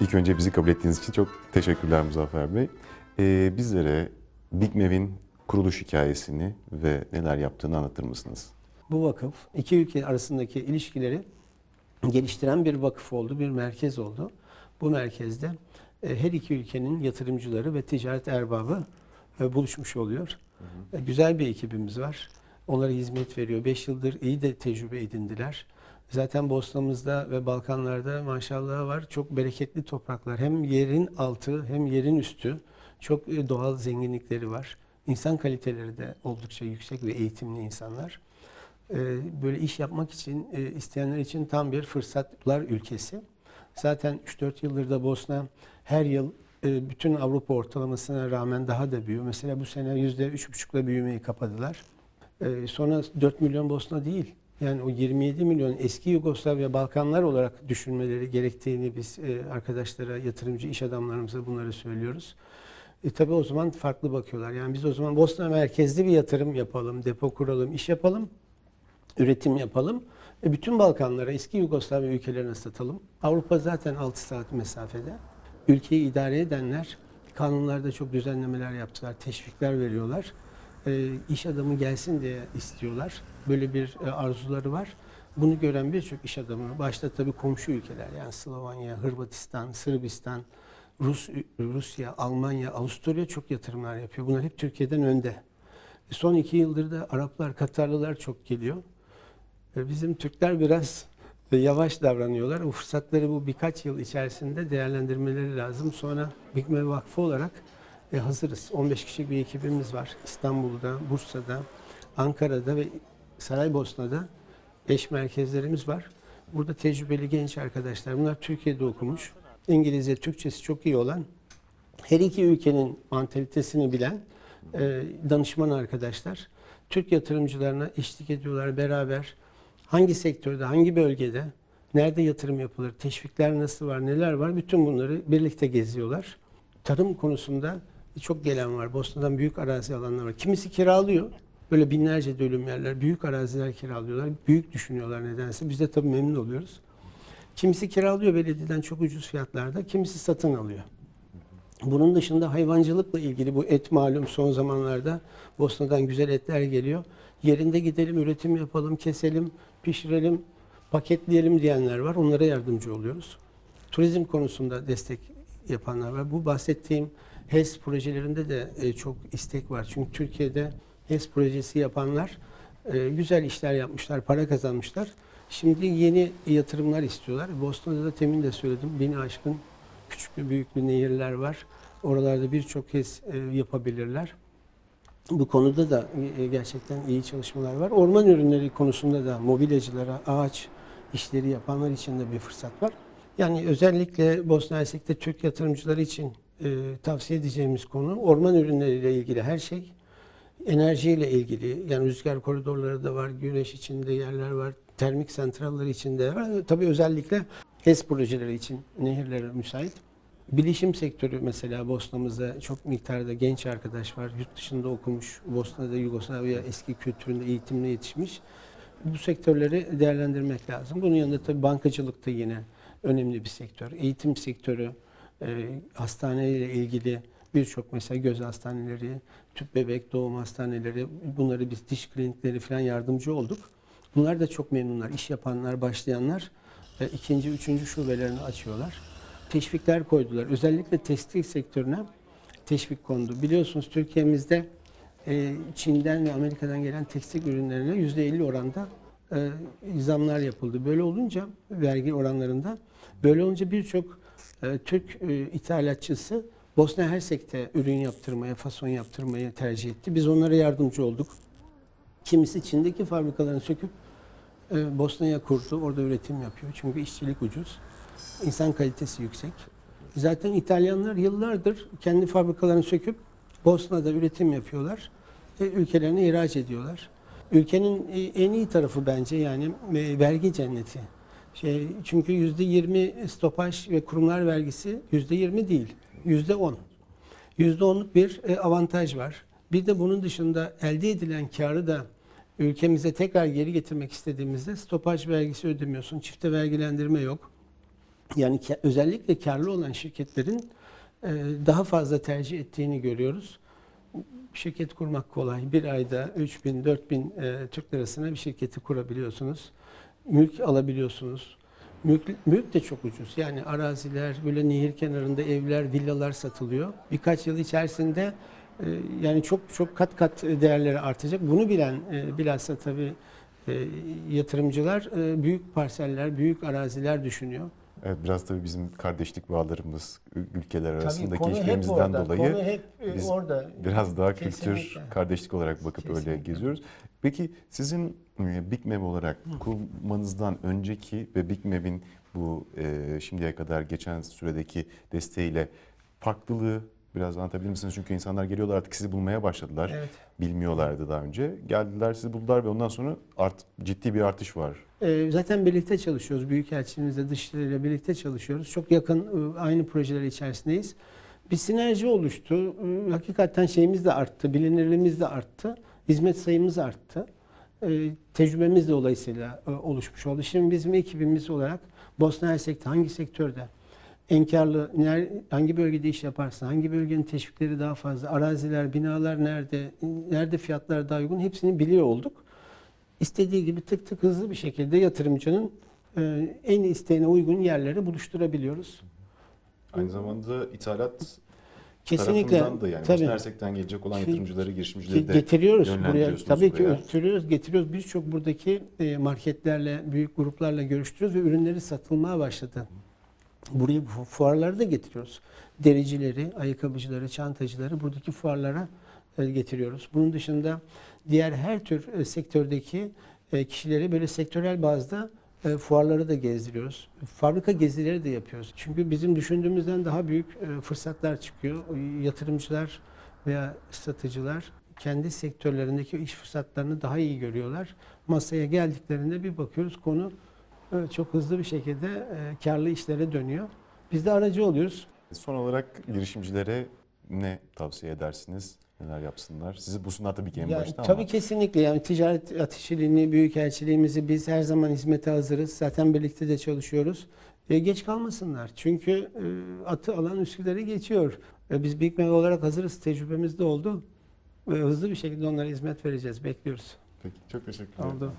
İlk önce bizi kabul ettiğiniz için çok teşekkürler Muzaffer Bey. Ee, bizlere Big Mev'in kuruluş hikayesini ve neler yaptığını anlatır mısınız? Bu vakıf iki ülke arasındaki ilişkileri geliştiren bir vakıf oldu, bir merkez oldu. Bu merkezde e, her iki ülkenin yatırımcıları ve ticaret erbabı e, buluşmuş oluyor. E, Güzel bir ekibimiz var. Onlara hizmet veriyor. 5 yıldır iyi de tecrübe edindiler. Zaten Bosna'mızda ve Balkanlarda maşallah var. Çok bereketli topraklar. Hem yerin altı hem yerin üstü. Çok e, doğal zenginlikleri var. İnsan kaliteleri de oldukça yüksek ve eğitimli insanlar. E, Böyle iş yapmak için e, isteyenler için tam bir fırsatlar ülkesi. Zaten 3-4 yıldır da Bosna her yıl bütün Avrupa ortalamasına rağmen daha da büyüyor. Mesela bu sene %3,5'la büyümeyi kapadılar. Sonra 4 milyon Bosna değil. Yani o 27 milyon eski Yugoslavya, Balkanlar olarak düşünmeleri gerektiğini biz e, arkadaşlara, yatırımcı iş adamlarımıza bunları söylüyoruz. E tabii o zaman farklı bakıyorlar. Yani biz o zaman Bosna merkezli bir yatırım yapalım, depo kuralım, iş yapalım, üretim yapalım. E bütün Balkanlara, eski Yugoslavya ülkelerine satalım. Avrupa zaten 6 saat mesafede. Ülkeyi idare edenler kanunlarda çok düzenlemeler yaptılar, teşvikler veriyorlar. E, iş adamı gelsin diye istiyorlar. Böyle bir e, arzuları var. Bunu gören birçok iş adamı, başta tabii komşu ülkeler yani Slovenya, Hırvatistan, Sırbistan, Rus, Rusya, Almanya, Avusturya çok yatırımlar yapıyor. Bunlar hep Türkiye'den önde. E, Son iki yıldır da Araplar, Katarlılar çok geliyor. Bizim Türkler biraz yavaş davranıyorlar. O fırsatları bu birkaç yıl içerisinde değerlendirmeleri lazım. Sonra Bigme Vakfı olarak e, hazırız. 15 kişilik bir ekibimiz var. İstanbul'da, Bursa'da, Ankara'da ve Saraybosna'da eş merkezlerimiz var. Burada tecrübeli genç arkadaşlar. Bunlar Türkiye'de okumuş. İngilizce, Türkçesi çok iyi olan, her iki ülkenin mantalitesini bilen e, danışman arkadaşlar. Türk yatırımcılarına eşlik ediyorlar beraber. Hangi sektörde, hangi bölgede, nerede yatırım yapılır, teşvikler nasıl var, neler var bütün bunları birlikte geziyorlar. Tarım konusunda çok gelen var. Bosna'dan büyük arazi alanlar var. Kimisi kiralıyor. Böyle binlerce dönüm yerler, büyük araziler kiralıyorlar. Büyük düşünüyorlar nedense. Biz de tabii memnun oluyoruz. Kimisi kiralıyor belediyeden çok ucuz fiyatlarda, kimisi satın alıyor. Bunun dışında hayvancılıkla ilgili bu et malum son zamanlarda Bosna'dan güzel etler geliyor. Yerinde gidelim, üretim yapalım, keselim, pişirelim, paketleyelim diyenler var. Onlara yardımcı oluyoruz. Turizm konusunda destek yapanlar var. Bu bahsettiğim HES projelerinde de e, çok istek var. Çünkü Türkiye'de HES projesi yapanlar e, güzel işler yapmışlar, para kazanmışlar. Şimdi yeni yatırımlar istiyorlar. Bosna'da da temin de söyledim. Bini aşkın küçüklü büyüklü nehirler var. Oralarda birçok HES e, yapabilirler. Bu konuda da e, gerçekten iyi çalışmalar var. Orman ürünleri konusunda da mobilyacılara, ağaç işleri yapanlar için de bir fırsat var. Yani özellikle Bosna Hersek'te Türk yatırımcıları için e, tavsiye edeceğimiz konu orman ürünleriyle ilgili her şey. Enerjiyle ilgili yani rüzgar koridorları da var, güneş içinde yerler var, termik santralleri içinde var. Tabii özellikle HES projeleri için nehirlere müsait. Bilişim sektörü mesela Bosna'mızda çok miktarda genç arkadaş var. Yurt dışında okumuş, Bosna'da Yugoslavya eski kültüründe eğitimle yetişmiş. Bu sektörleri değerlendirmek lazım. Bunun yanında tabii bankacılık da yine önemli bir sektör. Eğitim sektörü, e, hastaneyle ilgili birçok mesela göz hastaneleri, tüp bebek doğum hastaneleri, bunları biz diş klinikleri falan yardımcı olduk. Bunlar da çok memnunlar. İş yapanlar, başlayanlar e, ikinci, üçüncü şubelerini açıyorlar. Teşvikler koydular. Özellikle tekstil sektörüne teşvik kondu. Biliyorsunuz Türkiye'mizde e, Çin'den ve Amerika'dan gelen tekstil ürünlerine %50 oranda e, zamlar yapıldı. Böyle olunca vergi oranlarında böyle olunca birçok Türk e, ithalatçısı Bosna Hersek'te ürün yaptırmaya, fason yaptırmayı tercih etti. Biz onlara yardımcı olduk. Kimisi Çin'deki fabrikalarını söküp e, Bosna'ya kurdu. Orada üretim yapıyor. Çünkü işçilik ucuz. İnsan kalitesi yüksek. Zaten İtalyanlar yıllardır kendi fabrikalarını söküp Bosna'da üretim yapıyorlar. ve ülkelerine ihraç ediyorlar. Ülkenin e, en iyi tarafı bence yani vergi cenneti. Şey, çünkü yüzde yirmi stopaj ve kurumlar vergisi yüzde yirmi değil, yüzde on. Yüzde onluk bir e, avantaj var. Bir de bunun dışında elde edilen karı da ülkemize tekrar geri getirmek istediğimizde stopaj vergisi ödemiyorsun. Çifte vergilendirme yok. Yani özellikle karlı olan şirketlerin e, daha fazla tercih ettiğini görüyoruz. Şirket kurmak kolay. Bir ayda 3 bin, 4 bin e, Türk lirasına bir şirketi kurabiliyorsunuz. Mülk alabiliyorsunuz. Mülk, mülk de çok ucuz. Yani araziler, böyle nehir kenarında evler, villalar satılıyor. Birkaç yıl içerisinde e, yani çok çok kat kat değerleri artacak. Bunu bilen e, bilhassa tabii e, yatırımcılar e, büyük parseller, büyük araziler düşünüyor. Evet biraz tabii bizim kardeşlik bağlarımız ül- ülkeler arasındaki ilişkilerimizden dolayı Konu hep e, biz orada. biraz daha kültür Kesinlikle. kardeşlik olarak bakıp öyle Kesinlikle. geziyoruz. Peki sizin e, Big Mav olarak kurmanızdan önceki ve Big Mav'in bu e, şimdiye kadar geçen süredeki desteğiyle farklılığı biraz anlatabilir misiniz? Çünkü insanlar geliyorlar artık sizi bulmaya başladılar. Evet. Bilmiyorlardı daha önce. Geldiler sizi buldular ve ondan sonra art, ciddi bir artış var. E, zaten birlikte çalışıyoruz. Büyükelçiliğimizle, dışişleriyle birlikte çalışıyoruz. Çok yakın e, aynı projeler içerisindeyiz. Bir sinerji oluştu. E, Hakikaten şeyimiz de arttı, bilinirliğimiz de arttı, hizmet sayımız arttı. E, Tecrübemiz de dolayısıyla e, oluşmuş oldu. Şimdi bizim ekibimiz olarak Bosna Hersek'te hangi sektörde en karlı, ner- hangi bölgede iş yaparsa, hangi bölgenin teşvikleri daha fazla, araziler, binalar nerede, nerede fiyatlar daha uygun hepsini biliyor olduk. İstediği gibi tık tık hızlı bir şekilde yatırımcının e, en isteğine uygun yerleri buluşturabiliyoruz. Aynı zamanda ithalat Kesinlikle tarafından da yani tabii Bosna Hersek'ten gelecek olan yatırımcıları, girişimcileri de getiriyoruz buraya. Tabii ki buraya. getiriyoruz. Birçok buradaki e, marketlerle, büyük gruplarla görüştürüyoruz ve ürünleri satılmaya başladı. Buraya fu- fuarları da getiriyoruz. Dericileri, ayakkabıcıları, çantacıları buradaki fuarlara e, getiriyoruz. Bunun dışında diğer her tür e, sektördeki e, kişileri böyle sektörel bazda fuarları da gezdiriyoruz. Fabrika gezileri de yapıyoruz. Çünkü bizim düşündüğümüzden daha büyük fırsatlar çıkıyor. Yatırımcılar veya satıcılar kendi sektörlerindeki iş fırsatlarını daha iyi görüyorlar. Masaya geldiklerinde bir bakıyoruz konu e, çok hızlı bir şekilde e, karlı işlere dönüyor. Biz de aracı oluyoruz. Son olarak girişimcilere ne tavsiye edersiniz? Neler yapsınlar? Sizi bulsunlar tabii ki en Yani başta tabii ama kesinlikle yani ticaret ateşiliğini, büyükelçiliğimizi biz her zaman hizmete hazırız. Zaten birlikte de çalışıyoruz. E, geç kalmasınlar. Çünkü e, atı alan Üsküdar'ı geçiyor. E, biz Big Mac olarak hazırız. Tecrübemiz de oldu. Ve hızlı bir şekilde onlara hizmet vereceğiz. Bekliyoruz. peki çok teşekkür ederim. Oldu.